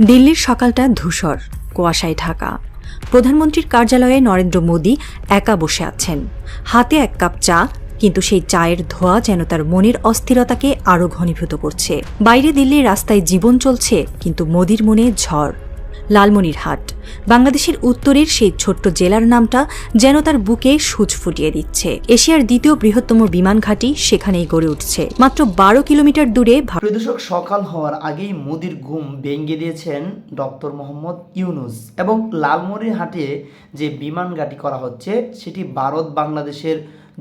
দিল্লির সকালটা ধূসর, কুয়াশায় ঢাকা। প্রধানমন্ত্রীর কার্যালয়ে নরেন্দ্র মোদী একা বসে আছেন। হাতে এক কাপ চা, কিন্তু সেই চায়ের ধোয়া যেন তার মনের অস্থিরতাকে আরও ঘনীভূত করছে। বাইরে দিল্লির রাস্তায় জীবন চলছে, কিন্তু মোদির মনে ঝড়। লালমনিরহাট। বাংলাদেশের উত্তরের সেই ছোট্ট জেলার নামটা যেন তার বুকে সুচ ফুটিয়ে দিচ্ছে। এশিয়ার দ্বিতীয় বৃহত্তম বিমান ঘাঁটি সেখানেই গড়ে উঠছে। মাত্র বারো কিলোমিটার দূরে দর্শক, সকাল হওয়ার আগেই মোদির ঘুম ভেঙে দিয়েছেন ডক্টর মোহাম্মদ ইউনুস এবং লালমনিরহাটে যে বিমান ঘাঁটি করা হচ্ছে, সেটি ভারত বাংলাদেশের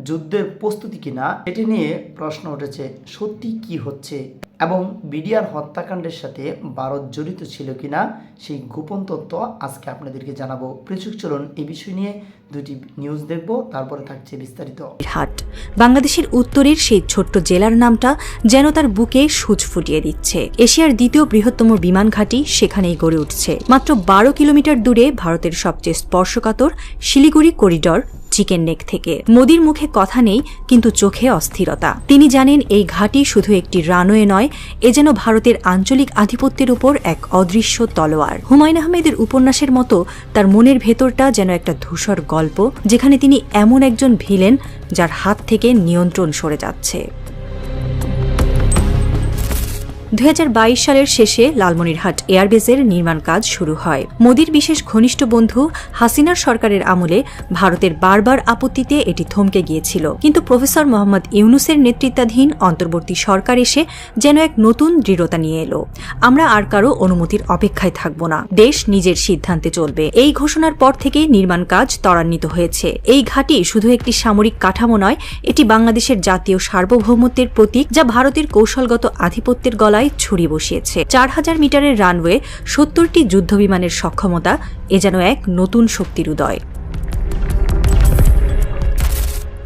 যুদ্ধের প্রস্তুতি কিনা এটি নিয়ে প্রশ্ন উঠেছে, সত্যি কি হচ্ছে? এবং বিডিআর হত্যাকাণ্ডের সাথে ভারত জড়িত ছিল কিনা সেই গোপন তথ্য আজকে আপনাদেরকে জানাব। প্রিয় চলুন এই বিষয় নিয়ে দুটি নিউজ দেখব, তারপরে থাকছে বিস্তারিত। হাট। বাংলাদেশের উত্তরের সেই ছোট্ট জেলার নামটা যেন তার বুকে সূচ ফুটিয়ে দিচ্ছে। এশিয়ার দ্বিতীয় বৃহত্তম বিমান ঘাঁটি সেখানেই গড়ে উঠছে। মাত্র বারো কিলোমিটার দূরে ভারতের সবচেয়ে স্পর্শকাতর শিলিগুড়ি করিডর চিকেন নেক থেকে। মোদির মুখে কথা নেই, কিন্তু চোখে অস্থিরতা। তিনি জানেন, এই ঘাঁটি শুধু একটি রানওয়ে নয়, এ যেন ভারতের আঞ্চলিক আধিপত্যের উপর এক অদৃশ্য তলোয়ার। হুমায়ুন আহমেদের উপন্যাসের মতো তার মনের ভেতরটা যেন একটা ধূসর গল্প যেখানে তিনি এমন একজন ভিলেন যার হাত থেকে নিয়ন্ত্রণ সরে যাচ্ছে। দুই হাজার বাইশ সালের শেষে লালমনিরহাট এয়ারবেসের নির্মাণ কাজ শুরু হয়। মোদির বিশেষ ঘনিষ্ঠ বন্ধু হাসিনার সরকারের আমলে ভারতের বারবার আপত্তিতে এটি থমকে গিয়েছিল। কিন্তু প্রফেসর মোহাম্মদ ইউনুসের নেতৃত্বাধীন অন্তর্বর্তী সরকার এসে যেন এক নতুন দৃঢ়তা নিয়ে এলো। আমরা আর কারও অনুমতির অপেক্ষায় থাকব না। দেশ নিজের সিদ্ধান্তে চলবে। এই ঘোষণার পর থেকে নির্মাণ কাজ ত্বরান্বিত হয়েছে। এই ঘাঁটি শুধু একটি সামরিক কাঠামো নয়, এটি বাংলাদেশের জাতীয় সার্বভৌমত্বের প্রতীক যা ভারতের কৌশলগত আধিপত্যের গলায় ছড়ি বসিয়েছে। চার হাজার মিটারের রানওয়ে সত্তরটি যুদ্ধবিমানের সক্ষমতা, এ যেন এক নতুন শক্তির উদয়।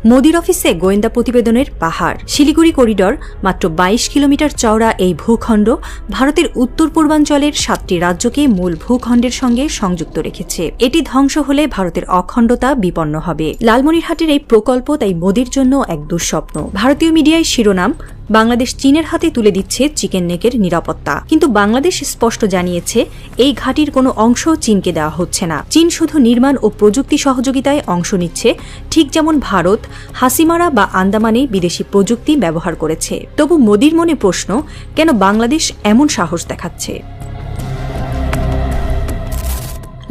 মোদির অফিসে গোয়েন্দা প্রতিবেদনের পাহাড়। শিলিগুড়ি করিডর, মাত্র বাইশ কিলোমিটার চওড়া এই ভূখণ্ড, ভারতের উত্তর পূর্বাঞ্চলের সাতটি রাজ্যকে মূল ভূখণ্ডের সঙ্গে সংযুক্ত রেখেছে। এটি ধ্বংস হলে ভারতের অখণ্ডতা বিপন্ন হবে। লালমনিরহাটের এই প্রকল্প তাই মোদির জন্য এক দুঃস্বপ্ন। ভারতীয় মিডিয়ায় শিরোনাম বাংলাদেশ চীনের হাতে তুলে দিচ্ছে চিকেন নেকের নিরাপত্তা। কিন্তু বাংলাদেশ স্পষ্ট জানিয়েছে, এই ঘাটির কোনো অংশ চীনকে দেওয়া হচ্ছে না। চীন শুধু নির্মাণ ও প্রযুক্তি সহযোগিতায় অংশ নিচ্ছে, ঠিক যেমন ভারত, হাসিমারা বা আন্দামানে বিদেশি প্রযুক্তি ব্যবহার করেছে। তবু মোদির মনে প্রশ্ন, কেন বাংলাদেশ এমন সাহস দেখাচ্ছে?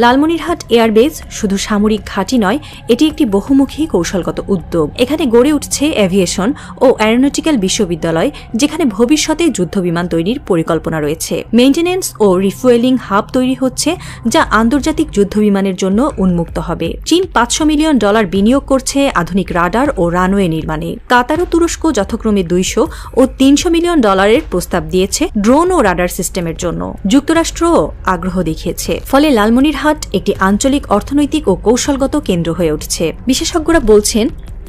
লালমনিরহাট এয়ারবেস শুধু সামরিক ঘাঁটি নয়, এটি একটি বহুমুখী কৌশলগত উদ্যোগ। এখানে গড়ে উঠছে এভিয়েশন ও অ্যারোনটিক্যাল বিশ্ববিদ্যালয়, যেখানে ভবিষ্যতে যুদ্ধবিমান তৈরির পরিকল্পনা রয়েছে। মেইন্টেনেন্স ও রিফুয়েলিং হাব তৈরি হচ্ছে, যা আন্তর্জাতিক যুদ্ধবিমানের জন্য উন্মুক্ত হবে। চীন পাঁচশো মিলিয়ন ডলার বিনিয়োগ করছে আধুনিক রাডার ও রানওয়ে নির্মাণে। কাতার ও তুরস্ক যথাক্রমে দুইশো ও তিনশো মিলিয়ন ডলারের প্রস্তাব দিয়েছে ড্রোন ও রাডার সিস্টেমের জন্য। যুক্তরাষ্ট্রও আগ্রহ দেখিয়েছে। ফলে লালমনিরহাট একটি আঞ্চলিক অর্থনৈতিক ও কৌশলগত কেন্দ্র হয়ে উঠছে। বিশেষজ্ঞরা বলছেন,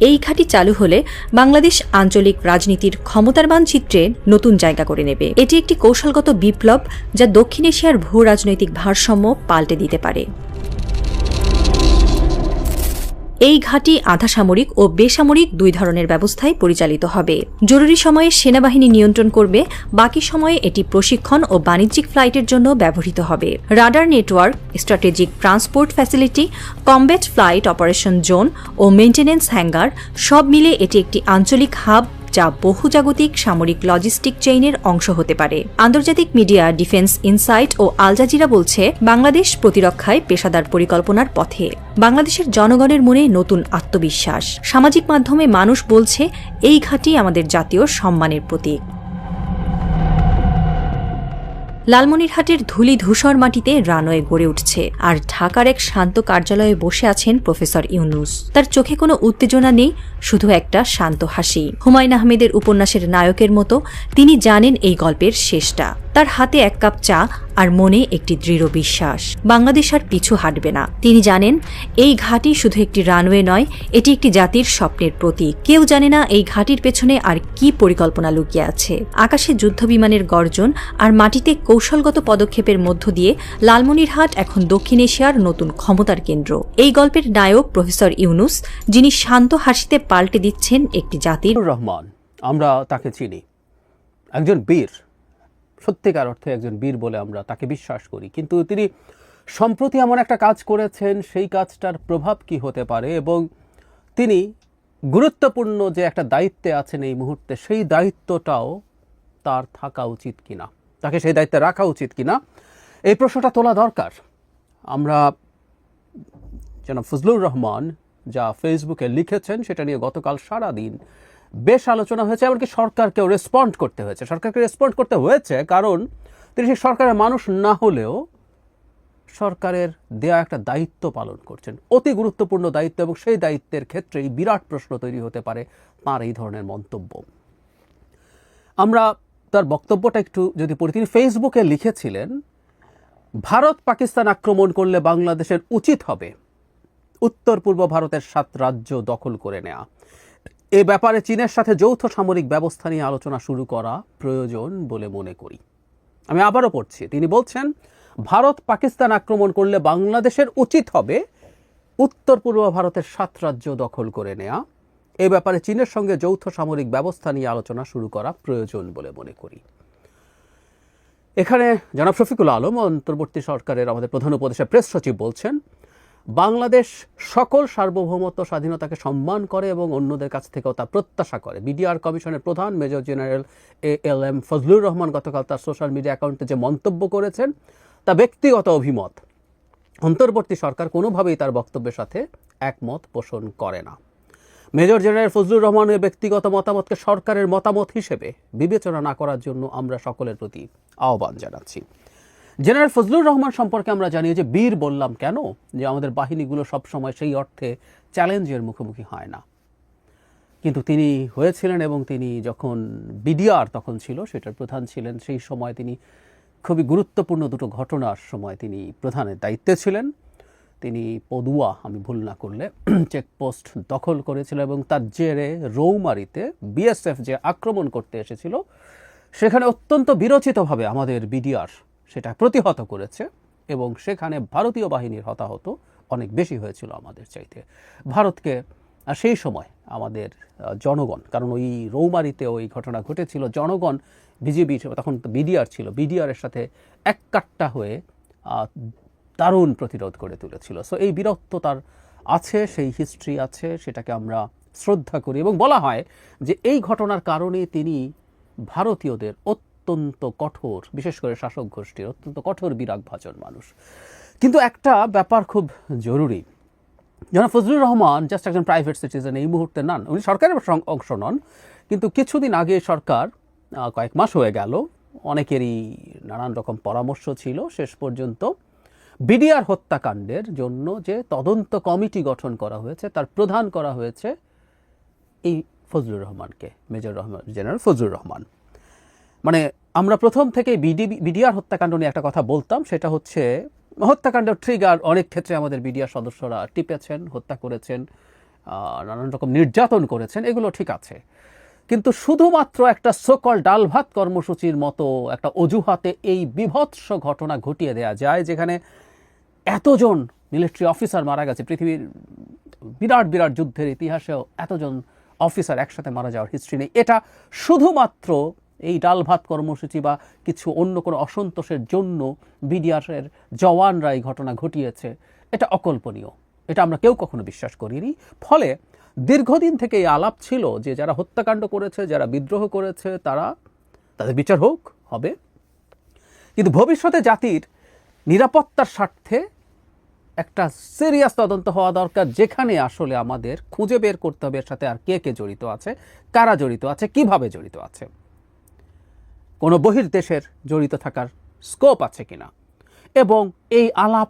এই ঘাঁটি চালু হলে বাংলাদেশ আঞ্চলিক রাজনীতির ক্ষমতার মানচিত্রে নতুন জায়গা করে নেবে। এটি একটি কৌশলগত বিপ্লব যা দক্ষিণ এশিয়ার ভূ রাজনৈতিক ভারসাম্য পাল্টে দিতে পারে। এই ঘাঁটি আধা সামরিক ও বেসামরিক দুই ধরনের ব্যবস্থায় পরিচালিত হবে। জরুরি সময়ে সেনাবাহিনী নিয়ন্ত্রণ করবে, বাকি সময়ে এটি প্রশিক্ষণ ও বাণিজ্যিক ফ্লাইটের জন্য ব্যবহৃত হবে। Radar network, strategic transport facility, combat flight operation zone ও মেনটেন্যান্স হ্যাঙ্গার সব মিলে এটি একটি আঞ্চলিক হাব যা বহুজাগতিক সামরিক লজিস্টিক চেইনের অংশ হতে পারে। আন্তর্জাতিক মিডিয়া ডিফেন্স ইনসাইট ও আলজাজিরা বলছে, বাংলাদেশ প্রতিরক্ষায় পেশাদার পরিকল্পনার পথে। বাংলাদেশের জনগণের মনে নতুন আত্মবিশ্বাস। সামাজিক মাধ্যমে মানুষ বলছে, এই ঘাঁটি আমাদের জাতীয় সম্মানের প্রতীক। লালমনিরহাটের ধুলি ধূসর মাটিতে রানওয়ে গড়ে উঠছে। আর ঢাকার এক শান্ত কার্যালয়ে বসে আছেন প্রফেসর ইউনুস। তার চোখে কোনো উত্তেজনা নেই, শুধু একটা শান্ত হাসি। হুমায়ুন আহমেদের উপন্যাসের নায়কের মতো তিনি জানেন এই গল্পের শেষটা। তার হাতে এক কাপ চা আর মনে একটি দৃঢ় বিশ্বাস। বাংলাদেশ আর পিছু হাঁটবে না। তিনি জানেন, এই ঘাঁটি শুধু একটি রানওয়ে নয়, এটি একটি জাতির স্বপ্নের প্রতীক। কেউ জানে না এই ঘাঁটির পেছনে আর কি পরিকল্পনা লুকিয়ে আছে। আকাশে যুদ্ধবিমানের গর্জন আর মাটিতে কৌশলগত পদক্ষেপের মধ্য দিয়ে লালমনিরহাট এখন দক্ষিণ এশিয়ার নতুন ক্ষমতার কেন্দ্র। এই গল্পের নায়ক প্রফেসর ইউনুস, যিনি শান্ত হাসিতে পাল্টে দিচ্ছেন একটি জাতির রহমান, আমরা তাকে চিনি। একজন বীর। সত্যিকার অর্থে একজন বীর বলে আমরা তাকে বিশ্বাস করি। কিন্তু তিনি সম্প্রতি এমন একটা কাজ করেছেন, সেই কাজটার প্রভাব কি হতে পারে এবং তিনি গুরুত্বপূর্ণ যে একটা দায়িত্বে আছেন এই মুহূর্তে, সেই দায়িত্বটাও তার থাকা উচিত কিনা? তাকে সেই দায়িত্বে রাখা উচিত কিনা? এই প্রশ্নটা তোলা দরকার। আমরা যেন ফজলুর রহমান যা ফেসবুকে লিখেছেন, সেটা নিয়ে গতকাল সারা দিন বেশ আলোচনা হয়েছে, এমনকি সরকারকেও রেসপন্ড করতে হয়েছে। সরকারকে রেসপন্ড করতে হয়েছে কারণ তিনি সেই সরকারের মানুষ না হলেও সরকারের দেয়া একটা দায়িত্ব পালন করছেন। অতি গুরুত্বপূর্ণ দায়িত্ব এবং সেই দায়িত্বের ক্ষেত্রেই বিরাট প্রশ্ন তৈরি হতে পারে তাঁর এই ধরনের মন্তব্য। আমরা তার বক্তব্যটা একটু যদি পড়ি, তিনি ফেসবুকে লিখেছিলেন, ভারত পাকিস্তান আক্রমণ করলে বাংলাদেশের উচিত হবে। উত্তর পূর্ব ভারতের সাত রাজ্য দখল করে নেওয়া এ ব্যাপারে চীনের সাথে যৌথ সামরিক ব্যবস্থা নিয়ে আলোচনা শুরু করা প্রয়োজন বলে মনে করি। আমি আবারও পড়ছি। তিনি বলছেন, ভারত পাকিস্তান আক্রমণ করলে বাংলাদেশের উচিত হবে উত্তর পূর্ব ভারতের সাত রাজ্য দখল করে নেওয়া এ ব্যাপারে চীনের সঙ্গে যৌথ সামরিক ব্যবস্থা নিয়ে আলোচনা শুরু করা প্রয়োজন বলে মনে করি। এখানে জনাব শফিকুল আলম, অন্তর্বর্তী সরকারের আমাদের প্রধান উপদেষ্টা প্রেস সচিব বলছেন বাংলাদেশ সকল সার্বভৌমত্ব, স্বাধীনতাকে সম্মান করে এবং অন্যদের কাছ থেকেও তা প্রত্যাশা করে। বিডিআর কমিশনের প্রধান major general A L M Fazlur Rahman গতকাল তার সোশ্যাল মিডিয়া অ্যাকাউন্টে যে মন্তব্য করেছেন, তা ব্যক্তিগত অভিমত। অন্তর্বর্তী সরকার কোনোভাবেই তার বক্তব্যের সাথে একমত পোষণ করে না। মেজর জেনারেল ফজলুর রহমানের ব্যক্তিগত মতামতকে সরকারের মতামত হিসেবে বিবেচনা না করার জন্য আমরা সকলের প্রতি আহ্বান জানাচ্ছি। জেনারেল ফজলুর রহমান সম্পর্কে আমরা জানি যে বীর বললাম কেন? যে আমাদের বাহিনীগুলো সবসময় সেই অর্থে চ্যালেঞ্জের মুখোমুখি হয় না। কিন্তু তিনি হয়েছিলেন এবং তিনি যখন বিডিআর তখন ছিল, সেটার প্রধান ছিলেন, সেই সময় তিনি খুবই গুরুত্বপূর্ণ দুটো ঘটনার সময় তিনি প্রধানের দায়িত্বে ছিলেন। তিনি পদুয়া, আমি ভুল না করলে, চেকপোস্ট দখল করেছিল এবং তার জেরে রৌমারিতে বিএসএফ যে আক্রমণ করতে এসেছিল, সেখানে অত্যন্ত বিরচিতভাবে আমাদের বিডিআর সেটা প্রতিহত করেছে এবং সেখানে ভারতীয় বাহিনীর হতাহত অনেক বেশি হয়েছিল আমাদের চাইতে। ভারতকে সেই সময় আমাদের জনগণ, কারণ ওই রৌমারিতে ওই ঘটনা ঘটেছিল, জনগণ বিজেপি তখন তো বিডিআর ছিল, বিডিআরের সাথে এক কাট্টা হয়ে দারুণ প্রতিরোধ করে তুলেছিল। সো এই বীরত্ব তার আছে, সেই হিস্ট্রি আছে, সেটাকে আমরা শ্রদ্ধা করি এবং বলা হয় যে এই ঘটনার কারণে তিনি ভারতীয়দের অত্যন্ত কঠোর, বিশেষ করে শাসক গোষ্ঠীর অত্যন্ত কঠোর বিরাগ ভাজন মানুষ। কিন্তু একটা ব্যাপার খুব জরুরি। জনাব ফজলুর রহমান জাস্ট একজন প্রাইভেট সিটিজেন এই মুহূর্তে নন উনি সরকারের অংশ নন, কিন্তু কিছুদিন আগে সরকার কয়েক মাস হয়ে গেল, অনেকেরই নানান রকম পরামর্শ ছিল। শেষ পর্যন্ত বিডিআর হত্যাকাণ্ডের জন্য যে তদন্ত কমিটি গঠন করা হয়েছে, তার প্রধান করা হয়েছে এই ফজলুর রহমানকে, মেজর রহমান, জেনারেল ফজলুর রহমান। মানে আমরা প্রথম থেকে বিডিবি, বিডিআর হত্যাকাণ্ড নিয়ে একটা কথা বলতাম, সেটা হচ্ছে হত্যাকাণ্ড ট্রিগার অনেক ক্ষেত্রে আমাদের বিডিআর সদস্যরা টিপেছেন, হত্যা করেছেন নানান রকম নির্যাতন করেছেন, এগুলো ঠিক আছে। কিন্তু শুধুমাত্র একটা সকল ডাল ভাত কর্মসূচির মতো একটা অজুহাতে এই বিভৎস ঘটনা ঘটিয়ে দেয়া যায়, যেখানে এতজন মিলিটারি অফিসার মারা গেছে। পৃথিবীর বিরাট বিরাট যুদ্ধের ইতিহাসেও এতজন অফিসার একসাথে মারা যাওয়ার হিস্ট্রি নেই। এটা শুধুমাত্র এই ডাল ভাত কর্মসূচি বা কিছু অন্য কোনো অসন্তোষের জন্য বিডিআরের জওয়ানরা এই ঘটনা ঘটিয়েছে, এটা অকল্পনীয়। এটা আমরা কেউ কখনো বিশ্বাস করিনি। ফলে দীর্ঘদিন থেকে এই আলাপ ছিল যে যারা হত্যাকাণ্ড করেছে, যারা বিদ্রোহ করেছে, তারা তাদের বিচার হোক, হবে। কিন্তু ভবিষ্যতে জাতির নিরাপত্তার স্বার্থে একটা সিরিয়াস তদন্ত হওয়া দরকার, যেখানে আসলে আমাদের খুঁজে বের করতে হবে এর সাথে আর কে কে জড়িত আছে, কারা জড়িত আছে, কীভাবে জড়িত আছে। কোনো বহির্দেশের জড়িত থাকার স্কোপ আছে কিনা? এবং এই আলাপ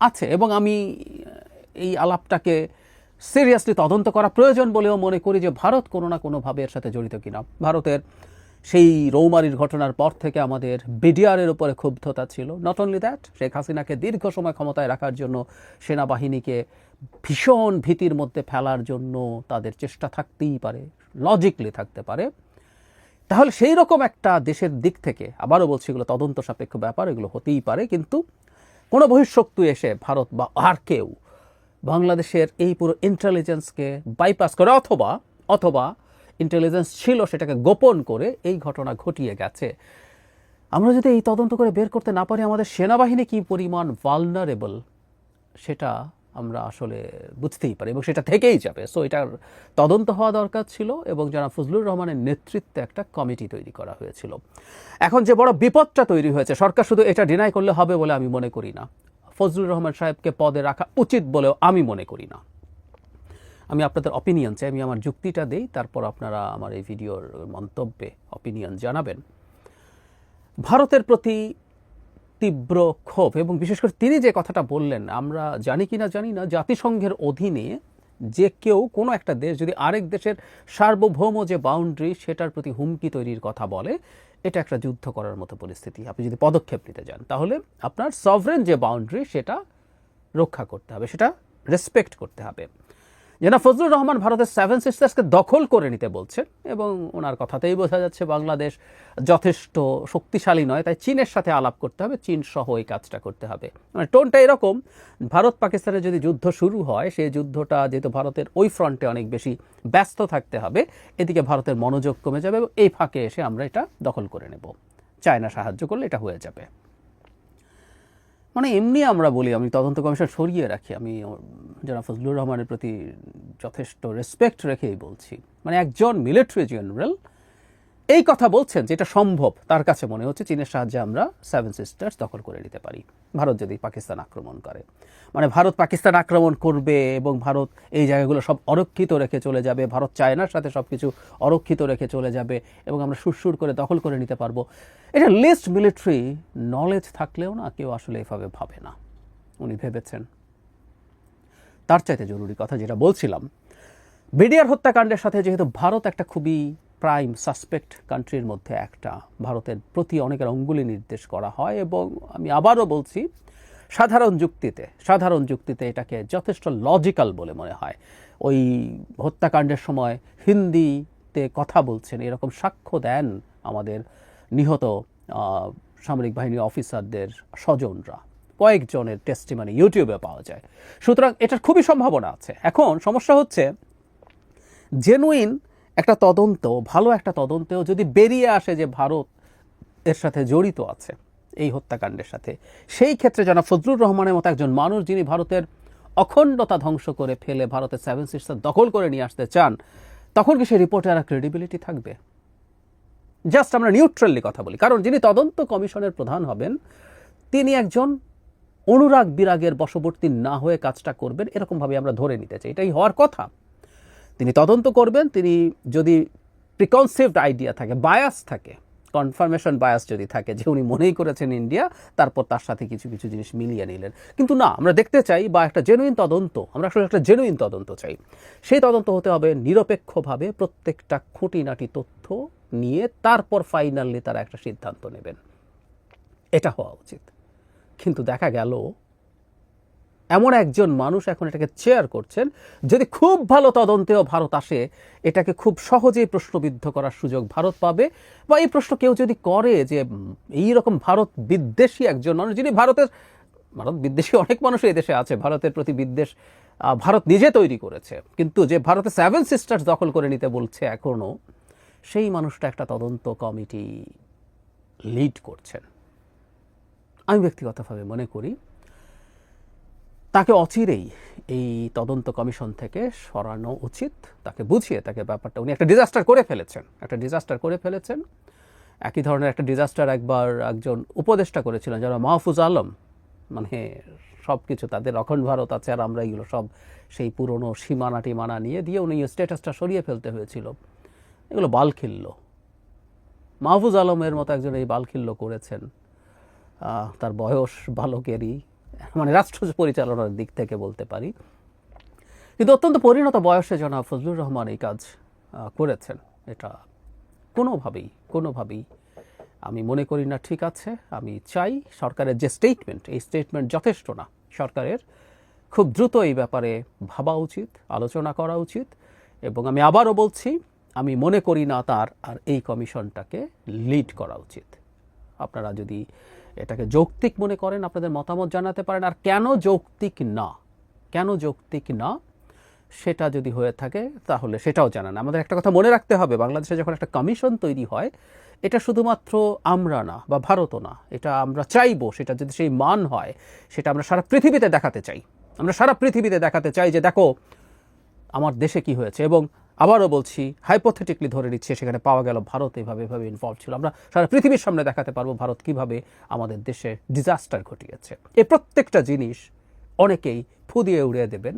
আছে, এবং আমি এই আলাপটাকে সিরিয়াসলি তদন্ত করা প্রয়োজন বলেও মনে করি যে ভারত কোনো না কোনোভাবে এর সাথে জড়িত কিনা। ভারতের সেই রৌমারির ঘটনার পর থেকে আমাদের বিডিআরের উপরে ক্ষুব্ধতা ছিল। নট অনলি দ্যাট শেখ হাসিনাকে দীর্ঘ সময় ক্ষমতায় রাখার জন্য সেনাবাহিনীকে ভীষণ ভীতির মধ্যে ফেলার জন্য তাদের চেষ্টা থাকতেই পারে লজিকলি থাকতে পারে। তাহলে সেই রকম একটা দেশের দিক থেকে, আবারও বলছি এগুলো তদন্ত সাপেক্ষ ব্যাপার, এগুলো হতেই পারে, কিন্তু কোনো বহিঃশক্তি এসে ভারত বা আর কেউ বাংলাদেশের এই পুরো ইন্টেলিজেন্সকে বাইপাস করে, অথবা অথবা ইন্টেলিজেন্স ছিল সেটাকে গোপন করে এই ঘটনা ঘটিয়ে গেছে। আমরা যদি এই তদন্ত করে বের করতে না পারি, আমাদের সেনাবাহিনী কি পরিমাণ ভালনারেবল সেটা আমরা আসলে বুঝতেই পারি এবং সেটা থেকেই যাবে। সো এটার তদন্ত হওয়া দরকার ছিল এবং যারা ফজলুর রহমানের নেতৃত্বে একটা কমিটি তৈরি করা হয়েছিল। এখন যে বড় বিপদটা তৈরি হয়েছে, সরকার শুধু এটা ডিনাই করলে হবে বলে আমি মনে করি না। ফজলুর রহমান সাহেবকে পদে রাখা উচিত বলেও আমি মনে করি না। আমি আপনাদের অপিনিয়ন চাই, আমি আমার যুক্তিটা দেই, তারপর আপনারা আমার এই ভিডিওর মন্তব্যে অপিনিয়ন জানাবেন। ভারতের প্রতি তীব্র ক্ষোভ এবং বিশেষ করে তিনি যে কথাটা বললেন, আমরা জানি কি না জানি না, জাতিসংঘের অধীনে যে কেউ কোনো একটা দেশ, যদি আরেক দেশের সার্বভৌম যে বাউন্ডারি সেটার প্রতি হুমকি তৈরির কথা বলে, এটা একটা যুদ্ধ করার মতো পরিস্থিতি। আপনি যদি পদক্ষেপ নিতে যান, তাহলে আপনার সভরেন যে বাউন্ডারি সেটা রক্ষা করতে হবে, সেটা রেসপেক্ট করতে হবে। যেনা ফজলুর রহমান ভারতের সেভেন সিস্টার্সকে দখল করে নিতে বলছেন এবং ওনার কথাতেই বোঝা যাচ্ছে বাংলাদেশ যথেষ্ট শক্তিশালী নয়, তাই চীনের সাথে আলাপ করতে হবে, চীন সহ এই কাজটা করতে হবে। মানে টোনটা এরকম, ভারত পাকিস্তানের যদি যুদ্ধ শুরু হয় সেই যুদ্ধটা যেহেতু ভারতের ওই ফ্রন্টে অনেক বেশি ব্যস্ত থাকতে হবে, এদিকে ভারতের মনোযোগ কমে যাবে এবং এই ফাঁকে এসে আমরা এটা দখল করে নেব। চায়না সাহায্য করলে এটা হয়ে যাবে। মানে এমনি আমরা বলি, আমি তদন্ত কমিশন সরিয়ে রাখি, আমি যারা ফজলুর রহমানের প্রতি যথেষ্ট রেসপেক্ট রেখেই বলছি। মানে একজন মিলিটারি জেনারেল এই কথা বলছেন যেটা সম্ভব, তার কাছে মনে হচ্ছে চীনের সাহায্যে আমরা সেভেন সিস্টার্স দখল করে নিতে পারি। ভারত যদি পাকিস্তান আক্রমণ করে। মানে ভারত পাকিস্তান আক্রমণ করবে এবং ভারত এই জায়গাগুলো সব অরক্ষিত রেখে চলে যাবে, ভারত চায়নার সাথে সব কিছু অরক্ষিত রেখে চলে যাবে এবং আমরা সুরসুর করে দখল করে নিতে পারব। এটা লেস্ট মিলিটারি নলেজ থাকলেও না কেউ আসলে এভাবে ভাবে না। উনি ভেবেছেন। তার চাইতে জরুরি কথা যেটা বলছিলাম, বিডিআর হত্যাকাণ্ডের সাথে যেহেতু ভারত একটা খুবই প্রাইম সাসপেক্ট কান্ট্রির মধ্যে একটা। ভারতের প্রতি অনেকের অঙ্গুলি নির্দেশ করা হয় এবং আমি আবারও বলছি, সাধারণ যুক্তিতে সাধারণ যুক্তিতে এটাকে যথেষ্ট লজিক্যাল বলে মনে হয়। ওই হত্যাকাণ্ডের সময় হিন্দিতে কথা বলছেন, এরকম সাক্ষ্য দেন আমাদের নিহত সামরিক বাহিনী অফিসারদের স্বজনরা। কয়েকজনের টেস্টিমানি ইউটিউবে পাওয়া যায়। সুতরাং এটার খুবই সম্ভাবনা আছে। এখন সমস্যা হচ্ছে জেনুইন একটা তদন্ত, ভালো একটা তদন্তেও যদি বেরিয়ে আসে যে ভারত এর সাথে জড়িত আছে, এই হত্যাকাণ্ডের সাথে। সেই ক্ষেত্রে যেন ফজলুর রহমানের মতো একজন মানুষ যিনি ভারতের অখণ্ডতা ধ্বংস করে ফেলে ভারতের সেভেন সিস্টার দখল করে নিয়ে আসতে চান, তখন কি সেই রিপোর্টে আর ক্রেডিবিলিটি থাকবে? জাস্ট আমরা নিউট্রালি কথা বলি। কারণ যিনি তদন্ত কমিশনের প্রধান হবেন, তিনি একজন অনুরাগ বিরাগের বশবর্তী না হয়ে কাজটা করবেন, এরকমভাবে আমরা ধরে নিতে চাই। এটাই হওয়ার কথা। তিনি তদন্ত করবেন, তিনি যদি প্রিকনসিভড আইডিয়া থাকে বায়াস থাকে কনফার্মেশন বায়াস যদি থাকে যে উনি মনেই করেছেন ইন্ডিয়া তারপর তার সাথে কিছু কিছু জিনিস মিলিয়ে নিলেন। কিন্তু না, আমরা দেখতে চাই বা একটা জেনুইন তদন্ত, আমরা আসলে একটা জেনুইন তদন্ত চাই। সেই তদন্ত হতে হবে নিরপেক্ষভাবে প্রত্যেকটা খুঁটিনাটি তথ্য নিয়ে, তারপর ফাইনালি তারা একটা সিদ্ধান্ত নেবেন। এটা হওয়া উচিত। কিন্তু দেখা গেল এমন একজন মানুষ এখন এটাকে চেয়ার করছেন, যদি খুব ভালো তদন্তেও ভারত আসে, এটাকে খুব সহজেই প্রশ্নবিদ্ধ করার সুযোগ ভারত পাবে। বা এই প্রশ্ন কেউ যদি করে যে এই রকম ভারত বিদ্বেষী একজন মানুষ, যিনি ভারতের, ভারত বিদ্বেষী অনেক মানুষ দেশে আছে, ভারতের প্রতি বিদ্বেষ ভারত নিজে তৈরি করেছে। কিন্তু যে ভারতে সেভেন সিস্টার্স দখল করে নিতে বলছে এখনও সেই মানুষটা একটা তদন্ত কমিটি লিড করছেন। আমি ব্যক্তিগতভাবে মনে করি তাকে অচিরেই এই তদন্ত কমিশন থেকে সরানো উচিত। তাকে বুঝিয়ে, তাকে ব্যাপারটা উনি একটা ডিজাস্টার করে ফেলেছেন। একটা ডিজাস্টার করে ফেলেছেন। একই ধরনের একটা ডিজাস্টার একবার একজন উপদেষ্টা করেছিলেন, যারা মাহফুজ আলম। মানে সব কিছু তাদের অখণ্ড ভারত আছে আর আমরা এগুলো সব সেই পুরনো সীমানা টিমানা নিয়ে দিয়ে উনি স্ট্যাটাসটা সরিয়ে ফেলতে হয়েছিল। এগুলো বালখিল্য। মাহফুজ আলমের মতো একজন এই বালখিল্য করেছেন। তার বয়স বালকেরই। মানে রাষ্ট্র পরিচালনার দিক থেকে বলতে পারি। কিন্তু অত্যন্ত পরিণত বয়সে জনাব ফজলুর রহমান এই কাজ করেছেন। এটা কোনোভাবেই কোনোভাবেই আমি মনে করি না ঠিক আছে। আমি চাই সরকারের যে স্টেটমেন্ট এই স্টেটমেন্ট যথেষ্ট না। সরকারের খুব দ্রুত এই ব্যাপারে ভাবা উচিত, আলোচনা করা উচিত এবং আমি আবারও বলছি, আমি মনে করি না তার আর এই কমিশনটাকে লিড করা উচিত। আপনারা যদি এটাকে যৌক্তিক মনে করেন, আপনাদের মতামত জানাতে পারেন। আর কেন যৌক্তিক না? কেন যৌক্তিক না? সেটা যদি হয়ে থাকে, তাহলে সেটাও জানান। আমাদের একটা কথা মনে রাখতে হবে, বাংলাদেশে যখন একটা কমিশন তৈরি হয়, এটা শুধুমাত্র আমরা না, বা ভারতও না, এটা আমরা চাইব, সেটা যদি সেই মান হয়, সেটা আমরা সারা পৃথিবীতে দেখাতে চাই। আমরা সারা পৃথিবীতে দেখাতে চাই যে, দেখো, আমার দেশে কি হয়েছে? এবং আবারও বলছি হাইপোথেটিকলি ধরে নিচ্ছে, সেখানে পাওয়া গেল ভারত, এভাবে এভাবে ইনভলভ ছিল। আমরা সারা পৃথিবীর সামনে দেখাতে পারব ভারত কীভাবে আমাদের দেশে ডিজাস্টার ঘটিয়েছে। এই প্রত্যেকটা জিনিস অনেকেই ফু দিয়ে উড়িয়ে দেবেন।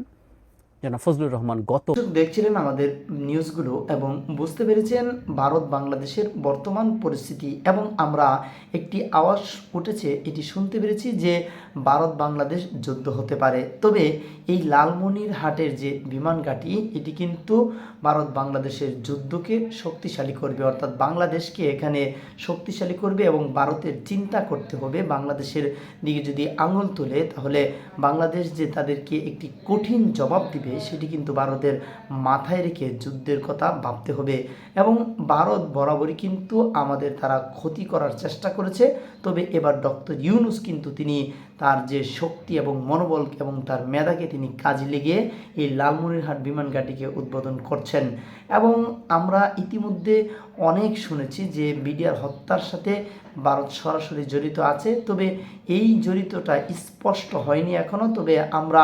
যেন ফজলুর রহমান গত দেখছিলেন আমাদের নিউজগুলো এবং বুঝতে পেরেছেন ভারত বাংলাদেশের বর্তমান পরিস্থিতি এবং আমরা একটি আওয়াজ উঠেছে এটি শুনতে পেরেছি যে ভারত বাংলাদেশ যুদ্ধ হতে পারে। তবে এই লালমনির হাটের যে বিমান ঘাঁটি, এটি কিন্তু ভারত বাংলাদেশের যুদ্ধকে শক্তিশালী করবে। অর্থাৎ বাংলাদেশকে এখানে শক্তিশালী করবে এবং ভারতের চিন্তা করতে হবে। বাংলাদেশের দিকে যদি আঙুল তোলে, তাহলে বাংলাদেশ যে তাদেরকে একটি কঠিন জবাব দিবে সেটি কিন্তু ভারতের মাথায় রেখে যুদ্ধের কথা ভাবতে হবে। এবং ভারত বরাবরই কিন্তু আমাদের তারা ক্ষতি করার চেষ্টা করেছে। তবে এবার ডক্টর ইউনুস কিন্তু তিনি তার যে শক্তি এবং মনোবল এবং তার মেধাকে তিনি কাজে লেগে এই লালমনিরহাট বিমান ঘাঁটিকে উদ্বোধন করছেন। এবং আমরা ইতিমধ্যে অনেক শুনেছি যে বিডিআর হত্যার সাথে ভারত সরাসরি জড়িত আছে। তবে এই জড়িতটা স্পষ্ট হয়নি এখনও তবে আমরা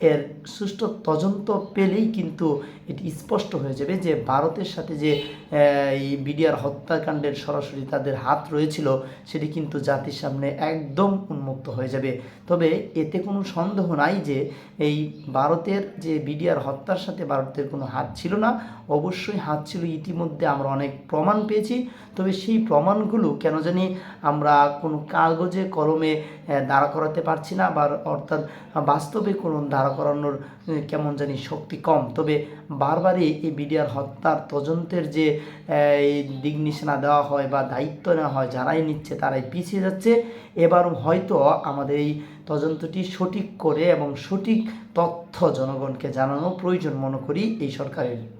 এর সুষ্ঠু তদন্ত পেলেই কিন্তু এটি স্পষ্ট হয়ে যাবে যে ভারতের সাথে যে এই বিডিআর হত্যাকাণ্ডের সরাসরি তাদের হাত রয়েছিল, সেটি কিন্তু জাতির সামনে একদম উন্মুক্ত হয়ে যাবে। তবে এতে কোনো সন্দেহ নাই যে এই ভারতের যে বিডিআর হত্যার সাথে ভারতের কোনো হাত ছিল না, অবশ্যই হাত ছিল। ইতিমধ্যে আমরা অনেক প্রমাণ পেয়েছি। তবে সেই প্রমাণগুলো কেন জানি আমরা কোনো কাগজে, কলমে দাঁড়া করাতে পারছি না, বা অর্থাৎ বাস্তবে কোনো দাঁড়া করানোর কেমন জানি শক্তি কম। তবে বারবারই এই বিডিআর হত্যার তদন্তের যে এই দিক নিশানা দেওয়া হয় বা দায়িত্ব নেওয়া হয়, যারাই নিচ্ছে তারাই পিছিয়ে যাচ্ছে। এবার হয়তো আমাদের এই তদন্তটি সঠিক করে এবং সঠিক তথ্য জনগণকে জানানো প্রয়োজন, মনে করি এই সরকারের।